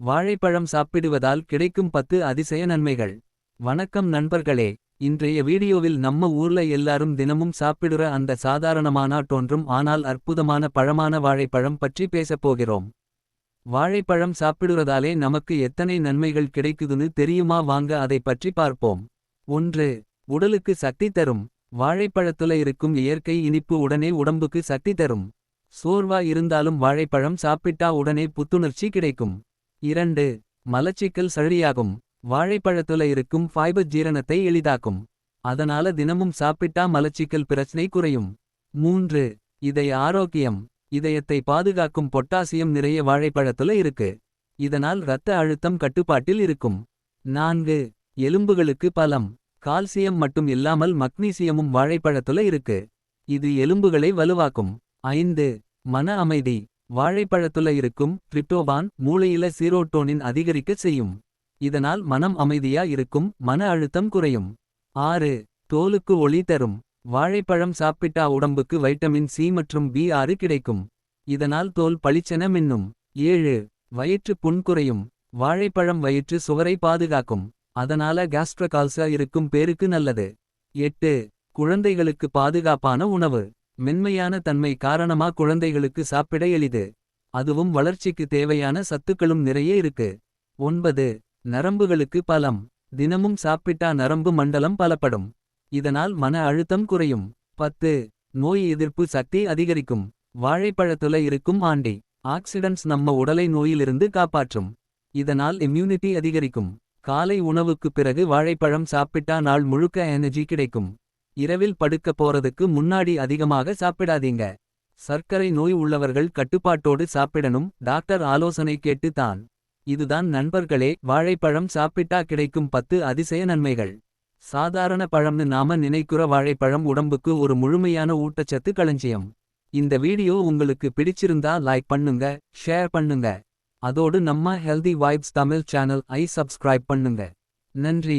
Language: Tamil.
வாழைப்பழம் சாப்பிடுவதால் கிடைக்கும் பத்து அதிசய நன்மைகள். வணக்கம் நண்பர்களே இன்றைய வீடியோவில் நம்ம ஊர்ல எல்லாரும் தினமும் சாப்பிடுற அந்த சாதாரணமானா தோன்றும் ஆனால் அற்புதமான பழமான வாழைப்பழம் பற்றி பேசப் போகிறோம். வாழைப்பழம் சாப்பிடுறதாலே நமக்கு எத்தனை நன்மைகள் கிடைக்குதுன்னு தெரியுமா வாங்க அதை பற்றி பார்ப்போம். ஒன்று உடலுக்கு சக்தி தரும் வாழைப்பழத்துல இருக்கும் இயற்கை இனிப்பு உடனே உடம்புக்கு சக்தி தரும். சோர்வா இருந்தாலும் வாழைப்பழம் சாப்பிட்டா உடனே புத்துணர்ச்சி கிடைக்கும். இரண்டு மலச்சிக்கல் சரியாகும் வாழைப்பழத்துல இருக்கும் ஃபைபர் ஜீரணத்தை எளிதாக்கும். அதனால தினமும் சாப்பிட்டா மலச்சிக்கல் பிரச்சனை குறையும். மூன்று இதய ஆரோக்கியம் இதயத்தை பாதுகாக்கும் பொட்டாசியம் நிறைய வாழைப்பழத்துல இருக்கு. இதனால் இரத்த அழுத்தம் கட்டுப்பாட்டில் இருக்கும். நான்கு எலும்புகளுக்கு பலம் கால்சியம் மட்டும் இல்லாமல் மக்னீசியமும் வாழைப்பழத்துல இருக்கு. இது எலும்புகளை வலுவாக்கும். ஐந்து மன அமைதி வாழைப்பழத்துல இருக்கும் ட்ரிப்டோபான் மூளையில சீரோட்டோனின் அதிகரிக்கச் செய்யும். இதனால் மனம் அமைதியா இருக்கும் மன அழுத்தம் குறையும். ஆறு தோலுக்கு ஒளி தரும் வாழைப்பழம் சாப்பிட்டா உடம்புக்கு வைட்டமின் சி மற்றும் பி ஆறு கிடைக்கும். இதனால் தோல் பளிச்சென மின்னும். ஏழு வயிற்று புண் குறையும் வாழைப்பழம் வயிற்று சுவரை பாதுகாக்கும். அதனால கேஸ்ட்ரகால்சா இருக்கும் பேருக்கு நல்லது. எட்டு குழந்தைகளுக்கு பாதுகாப்பான உணவு மென்மையான தன்மை காரணமா குழந்தைகளுக்கு சாப்பிட எளிது. அதுவும் வளர்ச்சிக்கு தேவையான சத்துக்களும் நிறைய இருக்கு. ஒன்பது நரம்புகளுக்கு பலம் தினமும் சாப்பிட்டா நரம்பு மண்டலம் பலப்படும். இதனால் மன அழுத்தம் குறையும். பத்து நோய் எதிர்ப்பு சக்தி அதிகரிக்கும் வாழைப்பழத்துல இருக்கும் ஆண்டி ஆக்சிடன்ட்ஸ் நம்ம உடலை நோயிலிருந்து காப்பாற்றும். இதனால் இம்யூனிட்டி அதிகரிக்கும் காலை உணவுக்குப் பிறகு வாழைப்பழம் சாப்பிட்டா நாள் முழுக்க எனர்ஜி கிடைக்கும். இரவில் படுக்க போறதுக்கு முன்னாடி அதிகமாக சாப்பிடாதீங்க. சர்க்கரை நோய் உள்ளவர்கள் கட்டுப்பாட்டோடு சாப்பிடணும் டாக்டர் ஆலோசனை கேட்டு தான். இதுதான் நண்பர்களே வாழைப்பழம் சாப்பிட்டா கிடைக்கும் பத்து அதிசய நன்மைகள். சாதாரண பழம்னு நாம நினைக்கிற வாழைப்பழம் உடம்புக்கு ஒரு முழுமையான ஊட்டச்சத்து களஞ்சியம். இந்த வீடியோ உங்களுக்கு பிடிச்சிருந்தா லைக் பண்ணுங்க ஷேர் பண்ணுங்க. அதோடு நம்ம ஹெல்தி வைப்ஸ் தமிழ் சேனல் ஐ சப்ஸ்கிரைப் பண்ணுங்க. நன்றி.